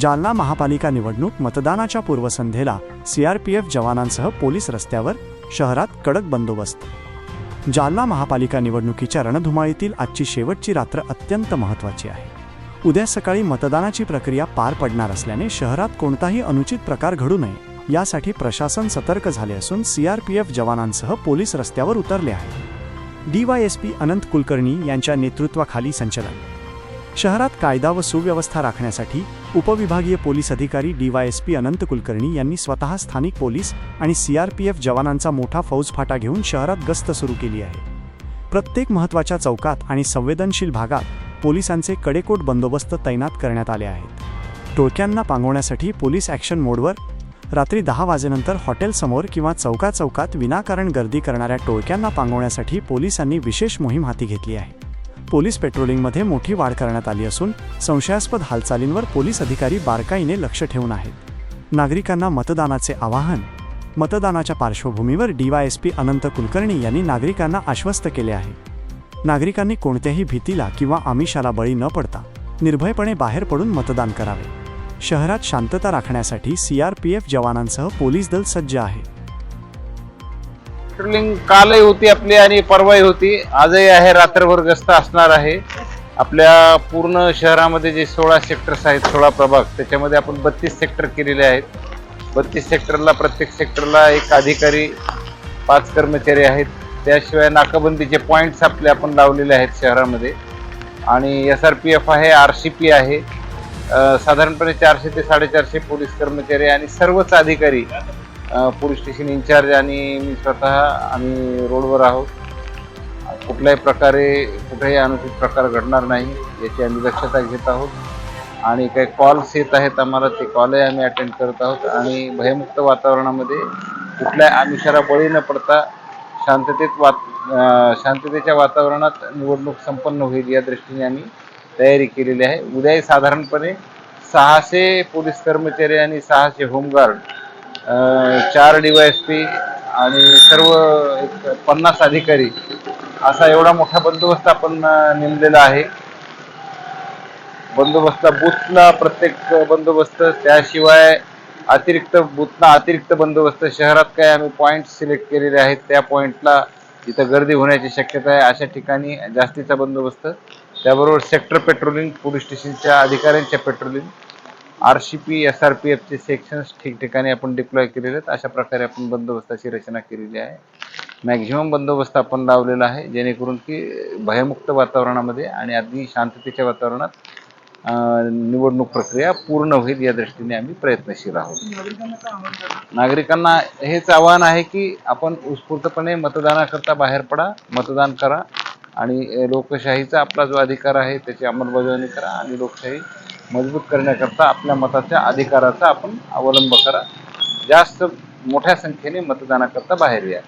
जालना महापालिका निवडणूक मतदानाच्या पूर्वसंध्येला सीआरपीएफ जवानांसह पोलीस रस्त्यावर शहरात कडक बंदोबस्त. जालना महापालिका निवडणुकीच्या रणधुमाळीतील आजची शेवटची रात्र अत्यंत महत्त्वाची आहे. उद्या सकाळी मतदानाची प्रक्रिया पार पडणार असल्याने शहरात कोणताही अनुचित प्रकार घडू नये यासाठी प्रशासन सतर्क झाले असून सीआरपीएफ जवानांसह पोलीस रस्त्यावर उतरले आहे. डीवायएसपी अनंत कुलकर्णी यांच्या नेतृत्वाखाली संचलन. शहरात कायदा व सुव्यवस्था राखण्यासाठी उपविभागीय पोलीस अधिकारी डीवायएसपी अनंत कुलकर्णी यांनी स्वतः स्थानिक पोलीस आणि सीआरपीएफ जवानांचा मोठा फौजफाटा घेऊन शहरात गस्त सुरू केली आहे. प्रत्येक महत्त्वाच्या चौकात आणि संवेदनशील भागात पोलिसांचे कडेकोट बंदोबस्त तैनात करण्यात आले आहेत. टोळक्यांना पांगवण्यासाठी पोलीस ॲक्शन मोडवर रात्री दहा वाजेनंतर हॉटेलसमोर किंवा चौका चौकात विनाकारण गर्दी करणाऱ्या टोळक्यांना पांगवण्यासाठी पोलिसांनी विशेष मोहीम हाती घेतली आहे. पोलीस पेट्रोलिंगमध्ये मोठी वाढ करण्यात आली असून संशयास्पद हालचालींवर पोलीस अधिकारी बारकाईने लक्ष ठेवून आहेत. नागरिकांना मतदानाचे आवाहन. मतदानाच्या पार्श्वभूमीवर डीवायएसपी अनंत कुलकर्णी यांनी नागरिकांना आश्वस्त केले आहे. नागरिकांनी कोणत्याही भीतीला किंवा आमिषाला बळी न पडता निर्भयपणे बाहेर पडून मतदान करावे. शहरात शांतता राखण्यासाठी सीआरपीएफ जवानांसह पोलीस दल सज्ज आहे. पेट्रोलिंग कालही होती आपली आणि परवाही होती. आजही आहे रात्रभर गस्त असणार आहे. आपल्या पूर्ण शहरामध्ये जे सोळा सेक्टर्स आहेत सोळा प्रभाग त्याच्यामध्ये आपण बत्तीस सेक्टर केलेले आहेत. बत्तीस सेक्टरला प्रत्येक सेक्टरला एक अधिकारी पाच कर्मचारी आहेत. त्याशिवाय नाकाबंदीचे पॉईंट्स आपले आपण लावलेले आहेत शहरामध्ये. आणि एस आर पी एफ आहे आर सी पी आहे. साधारणपणे चारशे ते साडेचारशे पोलीस कर्मचारी आणि सर्वच अधिकारी पोलीस स्टेशन इन्चार्ज आणि मी स्वतः आम्ही रोडवर आहोत. कुठल्याही प्रकारे कुठेही अनुचित प्रकार घडणार नाही याची आम्ही दक्षता घेत आहोत. आणि काही कॉल्स येत आहेत आम्हाला ते कॉलही आम्ही अटेंड करत आहोत. आणि भयमुक्त वातावरणामध्ये कुठल्या आमिषाला बळी न पडता शांततेत वात शांततेच्या वातावरणात निवडणूक संपन्न होईल या दृष्टीने आम्ही तयारी केलेली आहे. उद्याही साधारणपणे सहाशे पोलीस कर्मचारी आणि सहाशे होमगार्ड अ, चार पी आणि सर्व एक पन्नास अधिकारी असा एवढा मोठा बंदोबस्त आपण नेमलेला आहे. बंदोबस्त बूथला प्रत्येक बंदोबस्त त्याशिवाय अतिरिक्त बूथला अतिरिक्त बंदोबस्त शहरात काय आम्ही पॉईंट सिलेक्ट केलेले आहेत त्या पॉईंटला इथं गर्दी होण्याची शक्यता आहे अशा ठिकाणी जास्तीचा बंदोबस्त. त्याबरोबर सेक्टर पेट्रोलिंग पोलीस स्टेशनच्या अधिकाऱ्यांच्या patrolling R C P S R P एफचे sections ठिकठिकाणी आपण डिप्लॉय केलेले आहेत अशा प्रकारे आपण बंदोबस्ताची रचना केलेली आहे. मॅक्झिमम बंदोबस्त आपण लावलेला आहे जेणेकरून की भयमुक्त वातावरणामध्ये आणि अगदी शांततेच्या वातावरणात निवडणूक प्रक्रिया पूर्ण होईल या दृष्टीने आम्ही प्रयत्नशील आहोत. नागरिकांना हेच आवाहन आहे की आपण उत्स्फूर्तपणे मतदानाकरता बाहेर पडा मतदान करा आणि लोकशाहीचा आपला जो अधिकार आहे त्याची अंमलबजावणी करा आणि लोकशाही मजबूत करण्याकरता आपल्या मताच्या अधिकाराचा आपण अवलंब करा. जास्त मोठ्या संख्येने मतदानाकरता बाहेर या.